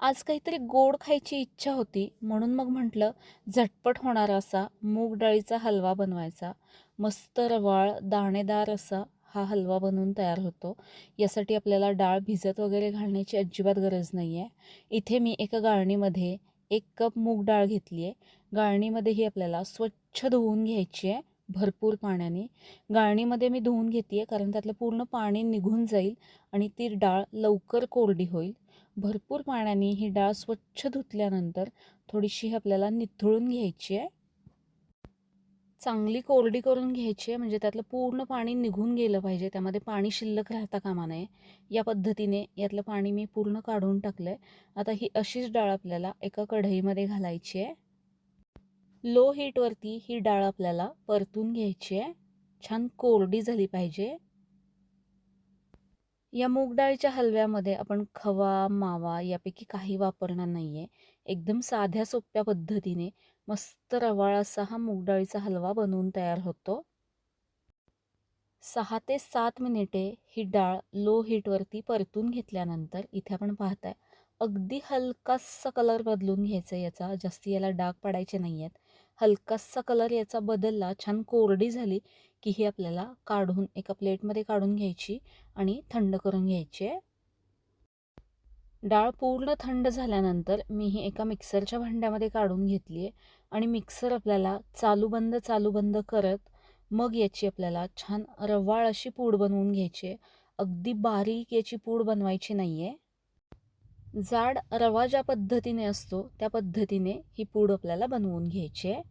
आज काहीतरी गोड खायची इच्छा होती म्हणून मग म्हटलं झटपट होणारा असा मूग डाळीचा हलवा बनवायचा. मस्त रवाळ दाणेदार असा हा हलवा बनवून तयार होतो. यासाठी आपल्याला डाळ भिजत वगैरे घालण्याची अजिबात गरज नाही आहे इथे मी एका गाळणीमध्ये एक कप मूग डाळ घेतली आहे गाळणीमध्ये ही आपल्याला स्वच्छ धुवून घ्यायची आहे भरपूर पाण्याने. गाळणीमध्ये मी धुवून घेते आहे कारण त्यातलं पूर्ण पाणी निघून जाईल आणि ती डाळ लवकर कोरडी होईल. भरपूर पाण्याने ही डाळ स्वच्छ धुतल्यानंतर थोडीशी आपल्याला निथळून घ्यायची आहे. चांगली कोरडी करून घ्यायची आहे म्हणजे त्यातलं पूर्ण पाणी निघून गेलं पाहिजे त्यामध्ये पाणी शिल्लक राहता कामा नये. या पद्धतीने यातलं पाणी मी पूर्ण काढून टाकलं आहे आता ही अशीच डाळ आपल्याला एका कढईमध्ये घालायची आहे. लो हीटवरती ही डाळ आपल्याला परतून घ्यायची आहे. छान कोरडी झाली पाहिजे. या मूग डाळीच्या हलव्यामध्ये आपण खवा मावा यापैकी काही वापरणार नाही आहे एकदम साध्या सोप्या पद्धतीने मस्त रवाळ असा हा मूग डाळीचा हलवा बनवून तयार होतो. सहा ते सात मिनिटे ही डाळ लो हीटवरती परतून घेतल्यानंतर इथे आपण पाहताय अगदी हलकासा कलर बदलून घ्यायचा याचा. जास्ती याला डाग पडायचे नाही आहेत हलकासा कलर याचा बदलला छान कोरडी झाली की ही आपल्याला काढून एका प्लेटमध्ये काढून घ्यायची आणि थंड करून घ्यायची आहे. डाळ पूर्ण थंड झाल्यानंतर मी ही एका मिक्सरच्या भांड्यामध्ये काढून घेतली आहे आणि मिक्सर आपल्याला चालू बंद चालू बंद करत मग याची आपल्याला छान रवाळ अशी पूड बनवून घ्यायची आहे. अगदी बारीक याची पूड बनवायची नाही आहे जाड रवा ज्या पद्धतीने असतो त्या पद्धतीने ही पूड आपल्याला बनवून घ्यायची आहे.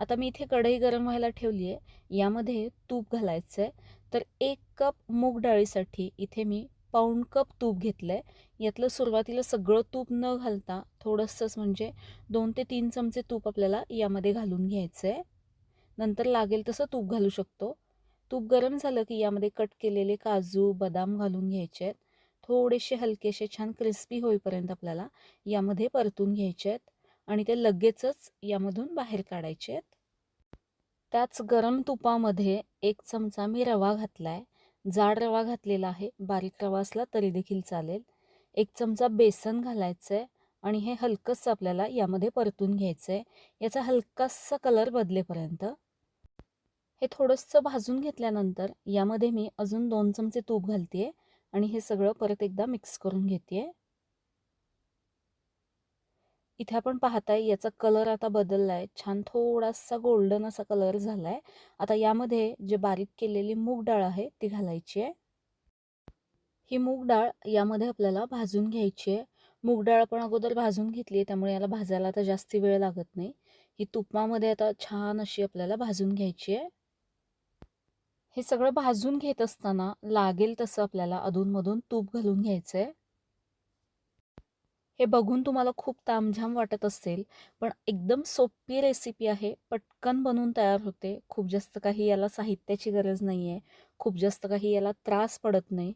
आता मी इथे कढई गरम व्हायला ठेवली आहे. यामध्ये तूप घालायचं आहे तर एक कप मूग डाळीसाठी इथे मी पाऊण कप तूप घेतलं आहे यातलं सुरुवातीला सगळं तूप न घालता थोडंसंच म्हणजे दोन ते तीन चमचे तूप आपल्याला यामध्ये घालून घ्यायचं आहे नंतर लागेल तसं तूप घालू शकतो. तूप गरम झालं की यामध्ये कट केलेले काजू बदाम घालून घ्यायचे आहेत. थोडेसे हलकेसे छान क्रिस्पी होईपर्यंत आपल्याला यामध्ये परतून घ्यायचे आहेत आणि ते लगेचच यामधून बाहेर काढायचे आहेत. त्याच गरम तुपामध्ये एक चमचा मी रवा घातला आहे जाड रवा घातलेला आहे. बारीक रवा असला तरी देखील चालेल. एक चमचा बेसन घालायचं आहे आणि हे हलकंसं आपल्याला यामध्ये परतून घ्यायचं आहे याचा हलकासा कलर बदलेपर्यंत हे थोडंसं भाजून घेतल्यानंतर यामध्ये मी अजून दोन चमचे तूप घालते आहे आणि हे सगळं परत एकदा मिक्स करून घेते इथे आपण पाहताय याचा कलर आता बदलला आहे छान थोडासा गोल्डन असा कलर झाला आहे आता यामध्ये जे बारीक केलेली मूग डाळ आहे ती घालायची आहे. ही मूग डाळ यामध्ये आपल्याला भाजून घ्यायची आहे. मूग डाळ आपण अगोदर भाजून घेतली आहे त्यामुळे याला भाजायला आता जास्ती वेळ लागत नाही. ही तुपामध्ये आता छान अशी आपल्याला भाजून घ्यायची आहे. हे सगळं भाजून घेत असताना लागेल तसं आपल्याला अधूनमधून तूप घालून घ्यायचं आहे हे बघून तुम्हाला खूप तामझाम वाटत असेल पण एकदम सोपी रेसिपी आहे. पटकन बनवून तयार होते. खूप जास्त काही याला साहित्याची गरज नाही आहे खूप जास्त काही याला त्रास पडत नाही.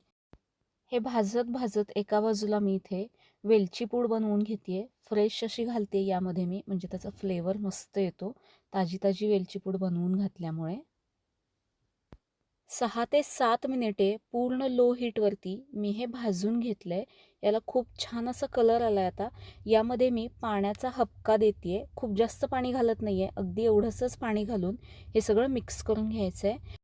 हे भाजत भाजत एका बाजूला मी इथे वेलची पूड बनवून घेते फ्रेश अशी घालते यामध्ये मी. म्हणजे त्याचा फ्लेवर मस्त येतो. ताजी ताजी वेलची पूड बनवून घातल्यामुळे. सहा ते सात मिनिटे पूर्ण लो हीटवरती मी हे भाजून घेतलं आहे याला खूप छान असा कलर आला आहे आता. यामध्ये मी पाण्याचा हपका देते आहे खूप जास्त पाणी घालत नाही आहे अगदी एवढंसंच पाणी घालून हे सगळं मिक्स करून घ्यायचं आहे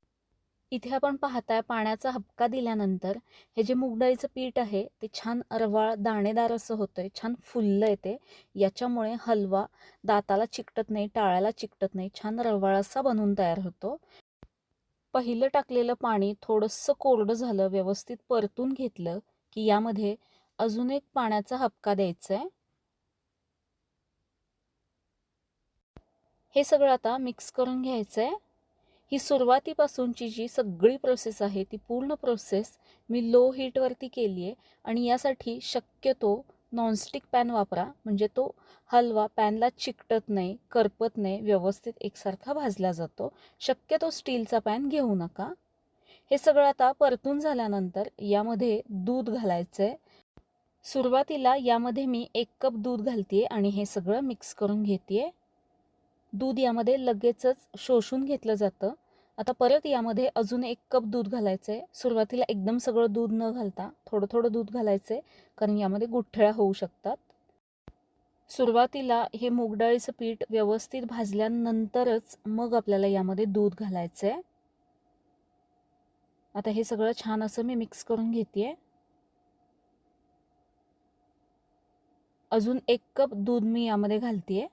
इथे आपण पाहताय पाण्याचा हपका दिल्यानंतर हे जे मुगडाळीचं पीठ आहे ते छान रवाळ दाणेदार असं होतं आहे छान फुललं येते याच्यामुळे हलवा दाताला चिकटत नाही टाळ्याला चिकटत नाही. छान रवाळ असा बनवून तयार होतो. पहिलं टाकलेलं पाणी थोडंसं कोरडं झालं व्यवस्थित परतून घेतलं की यामध्ये अजून एक पाण्याचा हपका द्यायचा आहे. हे सगळं आता मिक्स करून घ्यायचं आहे ही सुरुवातीपासूनची जी सगळी प्रोसेस आहे ती पूर्ण प्रोसेस मी लो हीटवरती केली आहे आणि यासाठी शक्यतो नॉनस्टिक पॅन वापरा. म्हणजे तो हलवा पॅनला चिकटत नाही करपत नाही व्यवस्थित एकसारखा भाजला जातो. शक्यतो स्टीलचा पॅन घेऊ नका. हे सगळं आता परतून झाल्यानंतर यामध्ये दूध घालायचं आहे सुरुवातीला यामध्ये मी एक कप दूध घालते आणि हे सगळं मिक्स करून घेते दूध यामध्ये लगेचच शोषून घेतलं जातं. आता परत यामध्ये अजून एक कप दूध घालायचं आहे सुरुवातीला एकदम सगळं दूध न घालता थोडं थोडं दूध घालायचं आहे कारण यामध्ये गुठळ्या होऊ शकतात. सुरुवातीला हे मूगडाळीचं पीठ व्यवस्थित भाजल्यानंतरच मग आपल्याला यामध्ये दूध घालायचं आहे आता हे सगळं छान असं मी मिक्स करून घेते अजून एक कप दूध मी यामध्ये घालते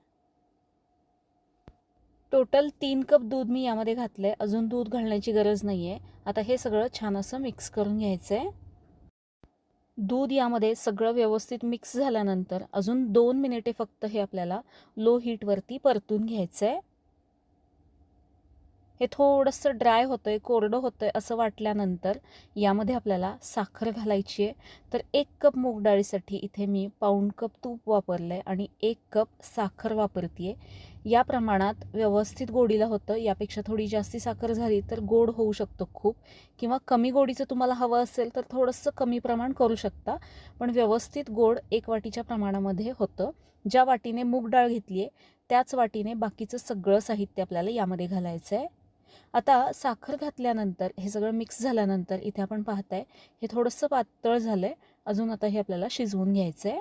टोटल तीन कप दूध मी यामध्ये घातलं आहे अजून दूध घालण्याची गरज नाही आहे आता हे सगळं छान असं मिक्स करून घ्यायचं आहे दूध यामध्ये सगळं व्यवस्थित मिक्स झाल्यानंतर अजून दोन मिनिटे फक्त हे आपल्याला लो हीटवरती परतून घ्यायचं आहे हे थोडंसं ड्राय होतं आहे कोरडं होतं आहे असं वाटल्यानंतर यामध्ये आपल्याला साखर घालायची आहे. तर एक कप मूग डाळीसाठी इथे मी पाऊण कप तूप वापरलं आहे आणि एक कप साखर वापरते आहे या प्रमाणात व्यवस्थित गोडीला होतं. यापेक्षा थोडी जास्ती साखर झाली तर गोड होऊ शकतो खूप. किंवा कमी गोडीचं तुम्हाला हवं असेल तर थोडंसं कमी प्रमाण करू शकता. पण व्यवस्थित गोड एक वाटीच्या प्रमाणामध्ये होतं. ज्या वाटीने मूग डाळ घेतली आहे त्याच वाटीने बाकीचं सगळं साहित्य आपल्याला यामध्ये घालायचं आहे आता साखर घातल्यानंतर हे सगळं मिक्स झाल्यानंतर इथे आपण पाहताय हे थोडंसं पातळ झालं आहे अजून आता हे आपल्याला शिजवून घ्यायचं आहे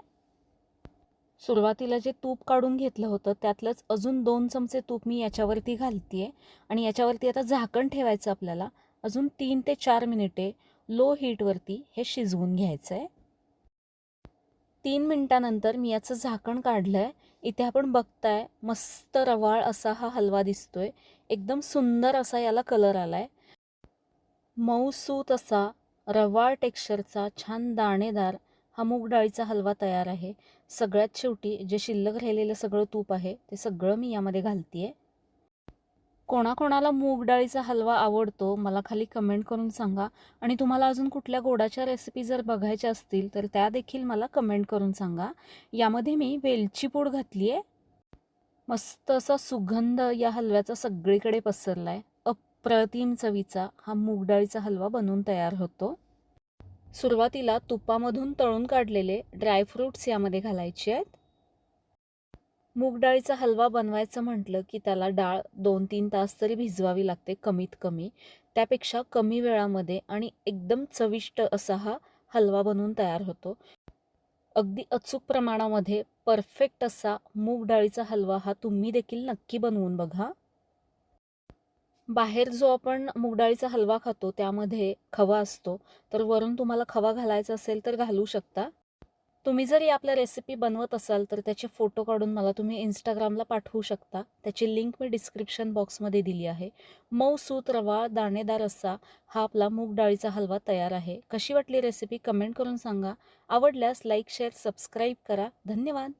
सुरुवातीला जे तूप काढून घेतलं होतं त्यातलंच अजून दोन चमचे तूप मी याच्यावरती घालते आहे आणि याच्यावरती आता झाकण ठेवायचं आपल्याला. अजून तीन ते चार मिनिटे लो हीटवरती हे शिजवून घ्यायचं आहे तीन मिनटानंतर मी याचं झाकण काढलं आहे इथे आपण बघताय मस्त रवाळ असा हा हलवा दिसतोय. एकदम सुंदर असा याला कलर आला आहे मऊसूत असा रवाळ टेक्स्चरचा छान दाणेदार हा मूग डाळीचा हलवा तयार आहे. सगळ्यात शेवटी जे शिल्लक राहिलेलं सगळं तूप आहे ते सगळं मी यामध्ये घालते आहे कोणाकोणाला मूग डाळीचा हलवा आवडतो मला खाली कमेंट करून सांगा. आणि तुम्हाला अजून कुठल्या गोडाच्या रेसिपी जर बघायच्या असतील तर त्या देखील मला कमेंट करून सांगा. यामध्ये मी वेलची पूड घातली आहे मस्त असा सुगंध या हलव्याचा सगळीकडे पसरला आहे अप्रतिम चवीचा हा मूग डाळीचा हलवा बनवून तयार होतो. सुरुवातीला तुपामधून तळून काढलेले ड्रायफ्रूट्स यामध्ये घालायचे आहेत. मूग डाळीचा हलवा बनवायचं म्हटलं की त्याला डाळ दोन तीन तास तरी भिजवावी लागते कमीत कमी. त्यापेक्षा कमी वेळामध्ये आणि एकदम चविष्ट असा हा हलवा बनवून तयार होतो. अगदी अचूक प्रमाणामध्ये परफेक्ट असा मूग डाळीचा हलवा हा तुम्ही देखील नक्की बनवून बघा. बाहेर जो आपण मूग डाळीचा हलवा खातो त्यामध्ये खवा असतो. तर वरून तुम्हाला खवा घालायचा असेल तर घालू शकता. तुम्ही जरी आपल्या रेसिपी बनवत असाल तर त्याचे फोटो काढून मला तुम्ही इंस्टाग्रामला पाठवू शकता. त्याची लिंक मी डिस्क्रिप्शन बॉक्समध्ये दिली आहे. मऊ सूत रवा दाणेदार असा हा आपला मूग डाळीचा हलवा तयार आहे. कशी वाटली रेसिपी कमेंट करून सांगा. आवडल्यास लाईक शेअर सबस्क्राईब करा. धन्यवाद.